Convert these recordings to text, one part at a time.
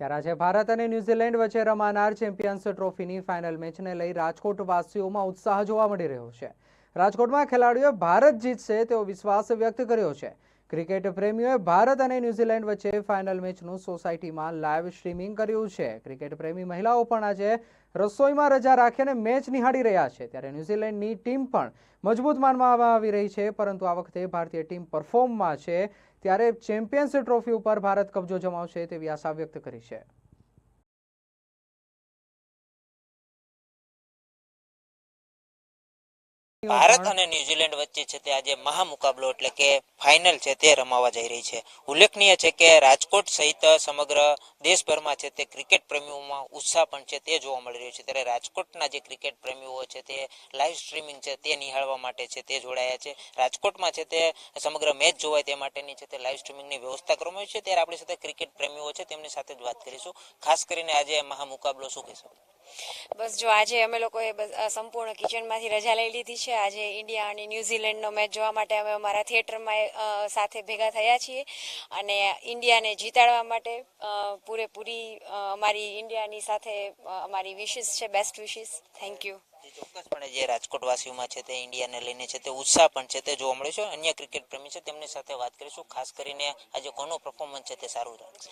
ત્યારે આજે ભારત અને ન્યૂઝીલેન્ડ વચ્ચે રમાનાર ચેમ્પિયન્સ ટ્રોફીની ફાઇનલ મેચને લઈ રાજકોટ વાસીઓમાં ઉત્સાહ જોવા મળી રહ્યો છે. રાજકોટમાં ખેલાડીઓએ ભારત જીતશે તેવો વિશ્વાસ વ્યક્ત કર્યો છે. ક્રિકેટ પ્રેમીઓએ ભારત અને ન્યૂઝીલેન્ડ વચ્ચે ફાઇનલ મેચનું સોસાયટીમાં લાઈવ સ્ટ્રીમિંગ કર્યું છે. ક્રિકેટ પ્રેમી મહિલાઓ પણ આજે રસોઈમાં રજા રાખીને મેચ નિહાળી રહ્યા છે. ત્યારે ન્યૂઝીલેન્ડની ટીમ પણ મજબૂત માનવામાં આવી રહી છે, પરંતુ આ વખતે ભારતીય ટીમ પરફોર્મમાં છે. ત્યારે ચેમ્પિયન્સ ટ્રોફી ઉપર ભારત કબજો જમાવશે તેવી આશા વ્યક્ત કરી છે. ભારત અને ન્યુઝીલેન્ડ વચ્ચે છે તે આજે મહા મુકાબલો એટલે કે ફાઇનલ છે તે રમાવા જઈ રહી છે. ઉલ્લેખનીય છે કે રાજકોટ સહિત સમગ્ર દેશભરમાં છે તે ક્રિકેટ પ્રેમીઓમાં ઉત્સાહ પણ છે તે જોવા મળી રહ્યો છે. ત્યારે રાજકોટના જે ક્રિકેટ પ્રેમીઓ છે તે લાઈવ સ્ટ્રીમિંગ છે તે નિહાળવા માટે છે તે જોડાયા છે. રાજકોટમાં છે તે સમગ્ર મેચ જોવાય તે માટેની છે તે લાઈવ સ્ટ્રીમિંગની વ્યવસ્થા કરવામાં આવી છે. ત્યારે આપણી સાથે ક્રિકેટ પ્રેમીઓ છે તેમની સાથે જ વાત કરીશું. ખાસ કરીને આજે મહા મુકાબલો શું કહેશો? બસ જો આજે અમે લોકોએ સંપૂર્ણ કિચનમાંથી રજા લઈ લીધી છે. આજે ઇન્ડિયા અને ન્યૂઝીલેન્ડનો મેચ જોવા માટે અમે અમારા થિયેટરમાં સાથે ભેગા થયા છીએ અને ઇન્ડિયાને જીતાડવા માટે પૂરેપૂરી અમારી ઇન્ડિયાની સાથે અમારી વિશિસ છે બેસ્ટ વિશિસ થેન્ક યુ જે ચોક્કસપણે જે રાજકોટ વાસીઓમાં છે તે ઇન્ડિયાને લઈને છે તે ઉત્સાહ પણ છે તે જોવા મળે છે. અન્ય ક્રિકેટ પ્રેમી છે તેમની સાથે વાત કરીશું. ખાસ કરીને આજે કોનું પરફોર્મન્સ છે તે સારું રહેશે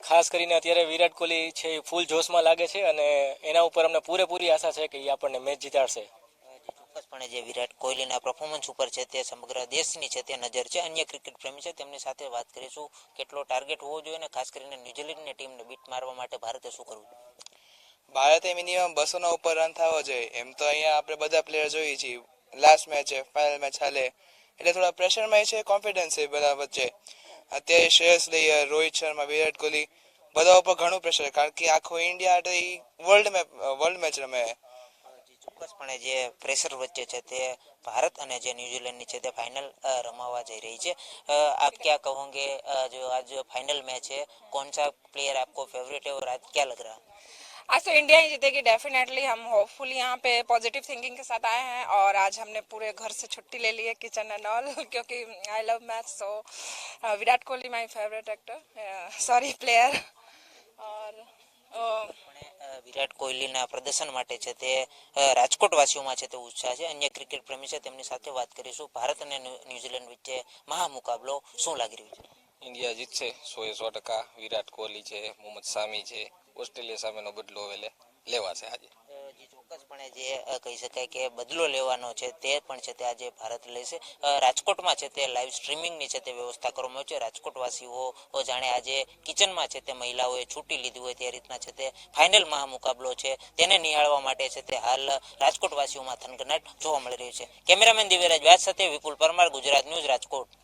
ખાસ કરીને અત્યારે વિરાટ કોહલી છે એ ફૂલ જોશમાં લાગે છે અને એના ઉપર અમને પૂરેપૂરી આશા છે કે એ આપણને મેચ જીતાડશે. ચોક્કસપણે જે વિરાટ કોહલીના પરફોર્મન્સ ઉપર છે તે સમગ્ર દેશની છે તે નજર છે. અન્ય ક્રિકેટ પ્રેમી છે તેમની સાથે વાત કરીશું કેટલો ટાર્ગેટ હોવો જોઈએ અને ખાસ કરીને ન્યુઝીલેન્ડની ટીમને બીટ મારવા માટે ભારતે શું કરવું ભારતે મિનિમમ બસોના ઉપર રન થવો જોઈએ. એમ તો અહીંયા આપણે બધા પ્લેયર જોઈએ છીએ. લાસ્ટ મેચ છે ફાઇનલ મેચ હાલે. એટલે થોડા પ્રેશરમાં છે કોન્ફિડન્સ છે બધા વચ્ચે. અત્યારે શ્રેયસ અય્યર રોહિત શર્મા, વિરાટ કોહલી બધા ઉપર ઘણું પ્રેશર કારણ કે આખો India world match world match રમે. ચોક્કસપણે જે પ્રેશર વચ્ચે છે તે ભારત અને જે ન્યુઝીલેન્ડની છે તે ફાઇનલ રમાવા જઈ રહી છે. આપ ક્યાં કહોંગે જો है कौन सा प्लेयर आपको फेवरेट है और आज क्या लग रहा है आज तो इंडिया ही जीतेगी डेफिनेटली हम होपफुल यहाँ पे पॉजिटिव थिंकिंग के साथ आए हैं और आज हमने पूरे घर से छुट्टी ले ली है किचन एंड ऑल क्योंकि I love math so Virat Kohli my favourite actor sorry player और uh, વિરાટ કોહલીના પ્રદર્શન માટે છે તે રાજકોટવાસીઓમાં રાજકોટ વાસીઓમાં છે તે ઉત્સાહ છે. અન્ય ક્રિકેટ પ્રેમી છે તેમની સાથે વાત કરીશું. ભારત અને ન્યૂ- ન્યુઝીલેન્ડ વચ્ચે મહા મુકાબલો શું લાગી રહ્યું છે? ઇન્ડિયા જીતશે સો એ સો ટકા. વિરાટ કોહલી છે, મોહમ્મદ સામી છે. ઓસ્ટ્રેલિયા સામેનો બદલો લેવાશે આજે. જે ચોક્કસપણે જે કહી શકાય કે બદલો લેવાનો છે તે પણ છે તે આજે ભારત લેશે. રાજકોટમાં છે તે લાઈવ સ્ટ્રીમિંગની છે તે વ્યવસ્થા કરવામાં આવી છે. રાજકોટવાસીઓ જાણે આજે કિચનમાં છે તે મહિલાઓએ છૂટી લીધી હોય તે રીતના છે તે ફાઇનલ મહા મુકાબલો છે તેને નિહાળવા માટે છે તે હાલ રાજકોટવાસીઓમાં થનગનાટ જોવા મળી રહ્યું છે. કેમેરામેન દિવ્યરાજ વ્યાસ સાથે વિપુલ પરમાર, ગુજરાત ન્યૂઝ રાજકોટ.